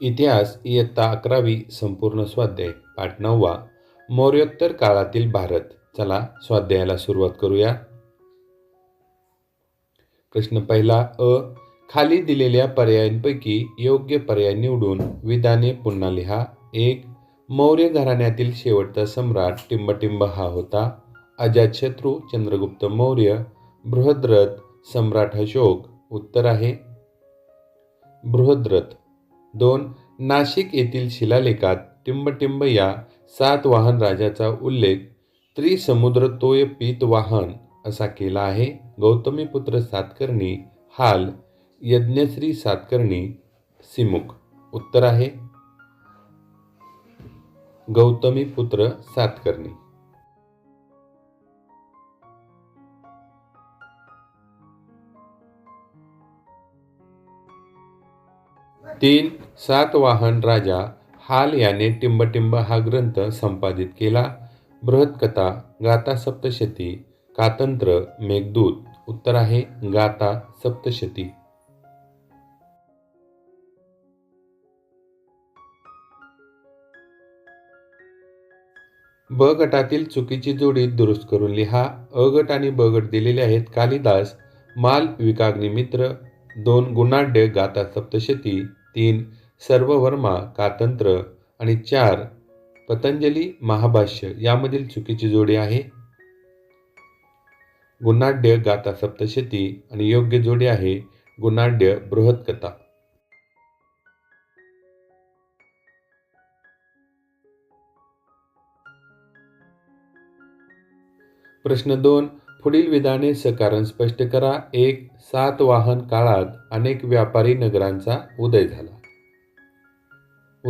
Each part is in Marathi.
इतिहास इयत्ता अकरावी संपूर्ण स्वाध्याय पाठ नववा. मौर्योत्तर काळातील भारत. चला स्वाध्यायाला सुरुवात करूया. प्रश्न पहिला अ. खाली दिलेल्या पर्यायांपैकी योग्य पर्याय निवडून विधाने पुन्हा लिहा. एक मौर्य घराण्यातील शेवटचा सम्राट टिंबटिंब हा होता. अजातशत्रू चंद्रगुप्त मौर्य बृहद्रथ सम्राट अशोक. उत्तर आहे. बृहद्रथ. दोन नाशिक येथील शिलालेखात टिंबटिंब या सात वाहन राजाचा उल्लेख त्रिसमुद्र तोय पीत वाहन असा केला आहे. गौतमीपुत्र सातकर्णी हाल यज्ञश्री सातकर्णी सिमुख. उत्तर आहे. गौतमीपुत्र सातकर्णी. तीन सातवाहन राजा हाल याने टिंबटिंब हा ग्रंथ संपादित केला. बृहत्कथा गाथा सप्तशती कातंत्र मेघदूत उत्तर आहे गाथा सप्तशती. ब गटातील चुकीची जोडी दुरुस्त करून लिहा. अ गट आणि ब गट दिलेले आहेत कालिदास माल विकाग्नी मित्र दोन गुणाढ्य गाथा सप्तशती तीन सर्ववर्मा कातंत्र आणि चार पतंजली महाभाष्य यामधील चुकीची जोडी आहे. गुणाढ्य गाथा सप्तशती आणि योग्य जोडी आहे गुणाढ्य बृहत्कथा प्रश्न दोन पुढील विधाने सकारण स्पष्ट करा. एक सातवाहन काळात अनेक व्यापारी नगरांचा उदय झाला.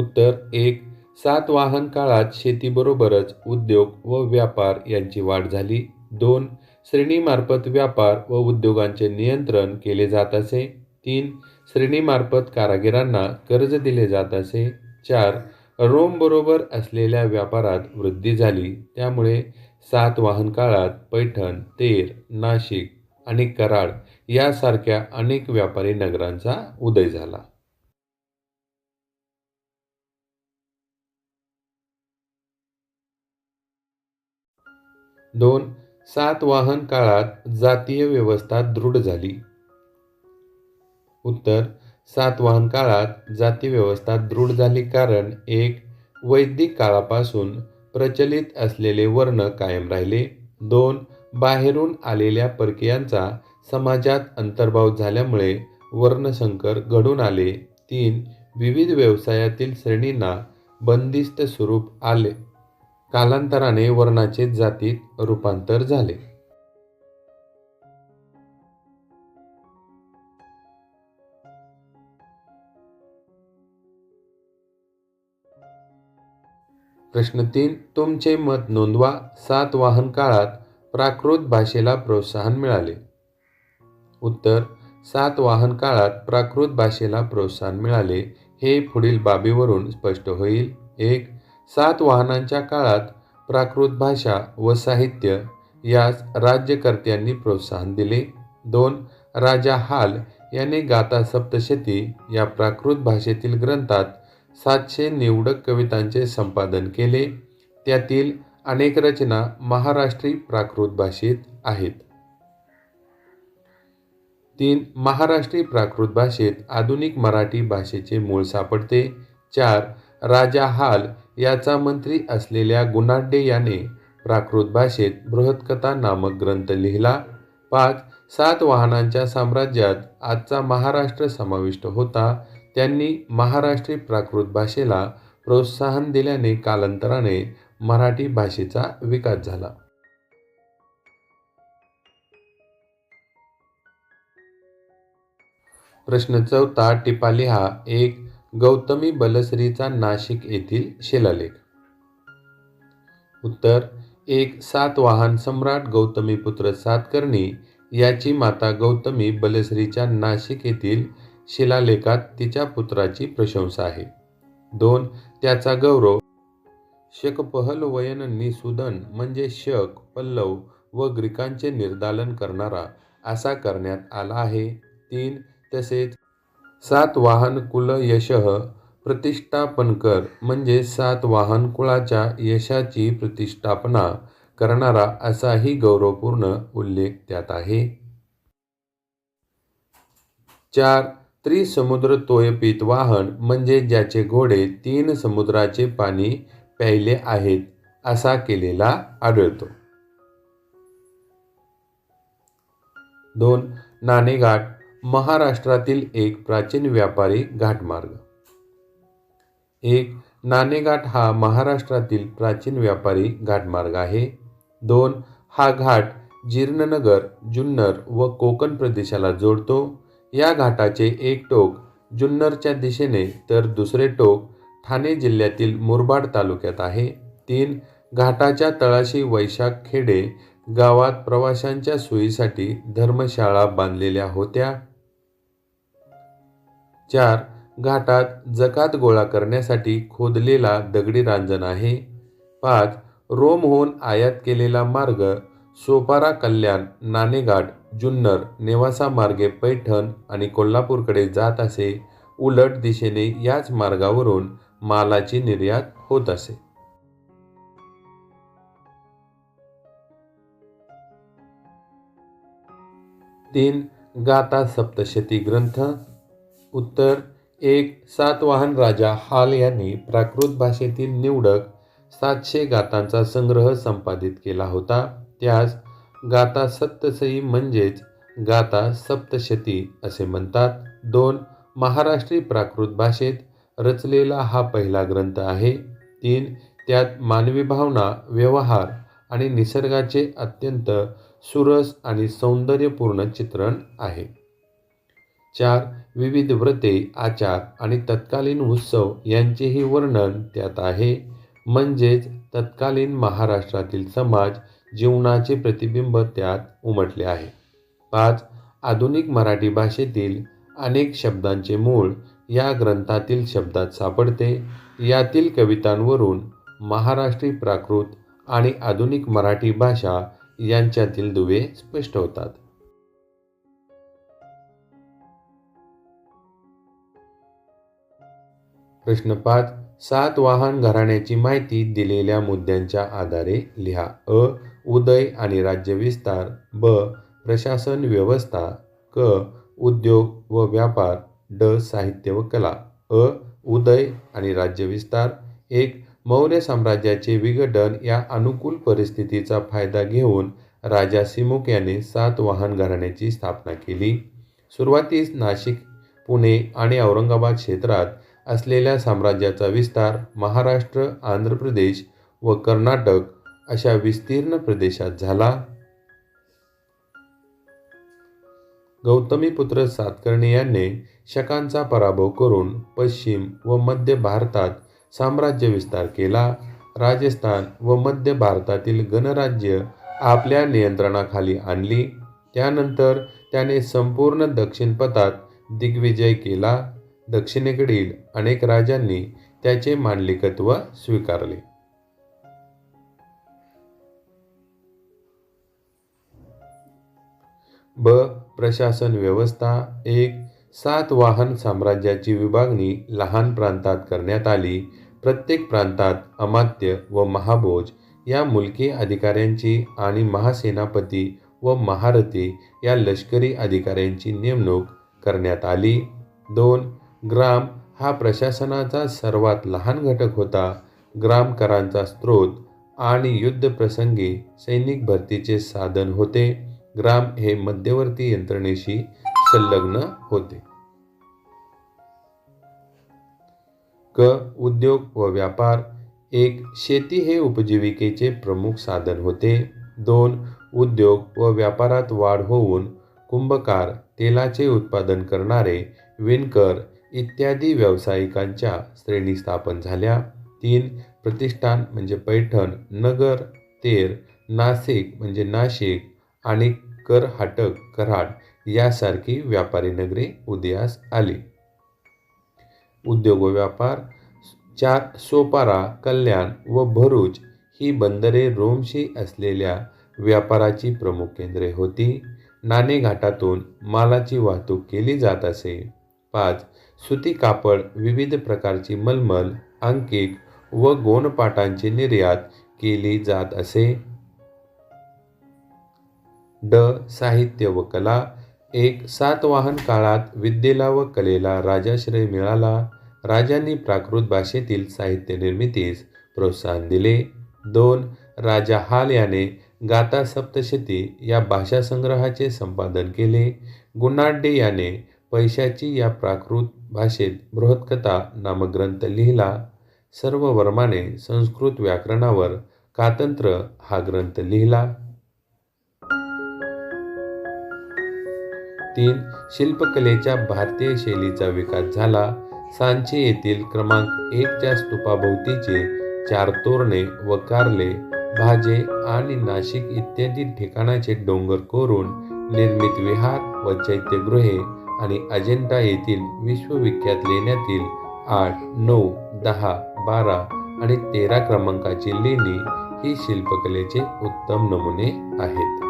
उत्तर एक सातवाहन काळात शेतीबरोबरच उद्योग व व्यापार यांची वाढ झाली. दोन श्रेणीमार्फत व्यापार व उद्योगांचे नियंत्रण केले जात असे. तीन श्रेणीमार्फत कारागिरांना कर्ज दिले जात असे. चार रोमबरोबर असलेल्या व्यापारात वृद्धी झाली. त्यामुळे सातवाहन काळात पैठण तेर नाशिक आणि कराड यासारख्या अनेक व्यापारी नगरांचा उदय झाला. दोन सातवाहन काळात जातीय व्यवस्था दृढ झाली. उत्तर सातवाहन काळात जाती व्यवस्था दृढ झाली कारण एक वैदिक काळापासून प्रचलित असलेले वर्ण कायम राहिले. दोन बाहेरून आलेल्या परकीयांचा समाजात अंतर्भाव झाल्यामुळे वर्णसंकर घडून आले. तीन विविध व्यवसायातील श्रेणींना बंदिस्त स्वरूप आले. कालांतराने वर्णाचे जातीत रूपांतर झाले. प्रश्न तीन तुमचे मत नोंदवा. सातवाहन काळात प्राकृत भाषेला प्रोत्साहन मिळाले. उत्तर सातवाहन काळात प्राकृत भाषेला प्रोत्साहन मिळाले. हे पुढील बाबीवरून स्पष्ट होईल. एक सातवाहनांच्या काळात प्राकृत भाषा व साहित्य यास राज्यकर्त्यांनी प्रोत्साहन दिले. दोन राजा हाल याने गाथा सप्तशती या प्राकृत भाषेतील ग्रंथात सातशे निवडक कवितांचे संपादन केले. त्यातील अनेक रचना महाराष्ट्री प्राकृत भाषेत आहेत. तीन महाराष्ट्री प्राकृत भाषेत आधुनिक मराठी भाषेचे मूळ सापडते. चार राजा हाल याचा मंत्री असलेल्या गुणाढ्य याने प्राकृत भाषेत बृहत्कथा नामक ग्रंथ लिहिला. पाच सात वाहनांच्या साम्राज्यात आजचा महाराष्ट्र समाविष्ट होता. त्यांनी महाराष्ट्री प्राकृत भाषेला प्रोत्साहन दिल्याने कालांतराने मराठी भाषेचा विकास झाला. प्रश्न चौथा टिपा लिहा एक गौतमी बलश्रीचा नाशिक येथील शिलालेख. उत्तर एक सातवाहन सम्राट गौतमी पुत्र सातकर्णी याची माता गौतमी बलश्रीच्या नाशिक येथील शिलालेखात तिच्या पुत्राची प्रशंसा आहे. दोन त्याचा गौरव. शकपहल वयन निसुदन म्हणजे शक पल्लव व ग्रीकांचे निर्दालन करणारा असा करण्यात आला आहे. तीन तसेच सातवाहन कुल यशः प्रतिष्ठापनकर म्हणजे सात सातवाहन कुळाच्या यशाची प्रतिष्ठापना करणारा असाही गौरवपूर्ण उल्लेख त्यात आहे. चार त्रिसमुद्र तोयपीत वाहन म्हणजे ज्याचे घोडे तीन समुद्राचे पाणी प्यायले आहेत असा केलेला आढळतो. दोन. नाणेघाट महाराष्ट्रातील एक प्राचीन व्यापारी घाटमार्ग. एक. नाणेघाट हा महाराष्ट्रातील प्राचीन व्यापारी घाटमार्ग आहे. दोन. हा घाट जीर्णनगर जुन्नर व कोकण प्रदेशाला जोडतो. या घाटाचे एक टोक जुन्नरच्या दिशेने तर दुसरे टोक ठाणे जिल्ह्यातील मुरबाड तालुक्यात आहे. तीन घाटाच्या तळाशी वैशाख खेडे गावात प्रवाशांच्या सोयीसाठी धर्मशाळा बांधलेल्या होत्या. चार घाटात जकात गोळा करण्यासाठी खोदलेला दगडी रांजण आहे. पाच रोमहून आयात केलेला मार्ग सोपारा कल्याण नाणेघाट जुन्नर नेवासा मार्गे पैठण आणि कोल्हापूरकडे जात असे उलट दिशेने याच मार्गावरून मालाची निर्यात होत असे. तीन गाथा सप्तशती ग्रंथ. उत्तर एक सातवाहन राजा हाल यांनी प्राकृत भाषेतील निवडक सातशे गातांचा संग्रह संपादित केला होता. त्यास गाथा सप्तसई म्हणजेच गाथा सप्तशती असे म्हणतात. दोन महाराष्ट्री प्राकृत भाषेत रचलेला हा पहिला ग्रंथ आहे. तीन त्यात मानवी भावना व्यवहार आणि निसर्गाचे अत्यंत सुरस आणि सौंदर्यपूर्ण चित्रण आहे. चार विविध व्रते आचार आणि तत्कालीन उत्सव यांचेही वर्णन त्यात आहे. म्हणजेच तत्कालीन महाराष्ट्रातील समाज जीवनाचे प्रतिबिंब त्यात उमटले आहे. पाच आधुनिक मराठी भाषेतील अनेक शब्दांचे मूळ या ग्रंथातील शब्दात सापडते. यातील कवितांवरून महाराष्ट्री प्राकृत आणि आधुनिक मराठी भाषा यांच्यातील दुवे स्पष्ट होतात. प्रश्न पाच सात वाहन घराण्याची माहिती दिलेल्या मुद्द्यांच्या आधारे लिहा. अ उदय आणि राज्य विस्तार. ब प्रशासन व्यवस्था. क उद्योग व व्यापार. ड साहित्य व कला. अ उदय आणि राज्य विस्तार. एक मौर्य साम्राज्याचे विघटन या अनुकूल परिस्थितीचा फायदा घेऊन राजा सिमुक याने सातवाहन घराण्याची स्थापना केली. सुरुवातीस नाशिक पुणे आणि औरंगाबाद क्षेत्रात असलेल्या साम्राज्याचा विस्तार महाराष्ट्र आंध्र प्रदेश व कर्नाटक अशा विस्तीर्ण प्रदेशात झाला. गौतमीपुत्र सातकर्णी यांनी शकांचा पराभव करून पश्चिम व मध्य भारतात साम्राज्य विस्तार केला. राजस्थान व मध्य भारतातील गणराज्य आपल्या नियंत्रणाखाली आणली. त्यानंतर त्याने संपूर्ण दक्षिणपथात दिग्विजय केला. दक्षिणेकडील अनेक राजांनी त्याचे मांडलिकत्व स्वीकारले. ब. प्रशासन व्यवस्था. एक. सात. वाहन साम्राज्याची विभागणी लहान प्रांतात करण्यात आली. प्रत्येक प्रांतात अमात्य व महाभोज या मुलकी अधिकाऱ्यांची आणि महासेनापती व महारथी या लष्करी अधिकाऱ्यांची नेमणूक करण्यात आली. दोन. ग्राम हा प्रशासनाचा सर्वात लहान घटक होता. ग्रामकरांचा स्रोत आणि युद्धप्रसंगी सैनिक भरतीचे साधन होते. ग्राम हे मध्यवर्ती यंत्रणेशी संलग्न होते. क. उद्योग व व्यापार. एक शेती हे उपजीविकेचे प्रमुख साधन होते. दोन उद्योग व व्यापारात वाढ होऊन कुंभकार तेलाचे उत्पादन करणारे विणकर इत्यादी व्यावसायिकांच्या श्रेणी स्थापन झाल्या. तीन प्रतिष्ठान म्हणजे पैठण नगर तेर नाशिक म्हणजे नाशिक आणि करहाटक कराड यासारखी व्यापारी नगरे उदयास आली. उद्योग व व्यापार चार सोपारा कल्याण व भरूच ही बंदरे रोमशी असलेल्या व्यापाराची प्रमुख केंद्रे होती. नाणेघाटातून मालाची वाहतूक केली जात असे. पाच. सुती कापड विविध प्रकारची मलमल अंकिक व गोणपाटांची निर्यात केली जात असे. ड. साहित्य व कला. एक सातवाहन काळात विद्येला व कलेला राजाश्रय मिळाला. राजांनी प्राकृत भाषेतील साहित्य निर्मितीस प्रोत्साहन दिले. दोन राजा हाल याने गाता सप्तशती या भाषा संग्रहाचे संपादन केले. गुणाढ्य याने पैशाची या प्राकृत भाषेत बृहत्कथा नामग्रंथ लिहिला सर्व वर्माने संस्कृत व्याकरणावर कातंत्र हा ग्रंथ लिहिला. तीन शिल्पकलेच्या भारतीय शैलीचा विकास झाला. सांचे येथील क्रमांक एकच्या स्तूपाभोवतीचे चार तोरणे व कारले भाजे आणि नाशिक इत्यादी ठिकाणाचे डोंगर कोरून निर्मित विहार व चैत्यगृहे आणि अजिंठा येथील विश्वविख्यात लेण्यातील आठ नऊ दहा बारा आणि तेरा क्रमांकाची लेणी ही शिल्पकलेचे उत्तम नमुने आहेत.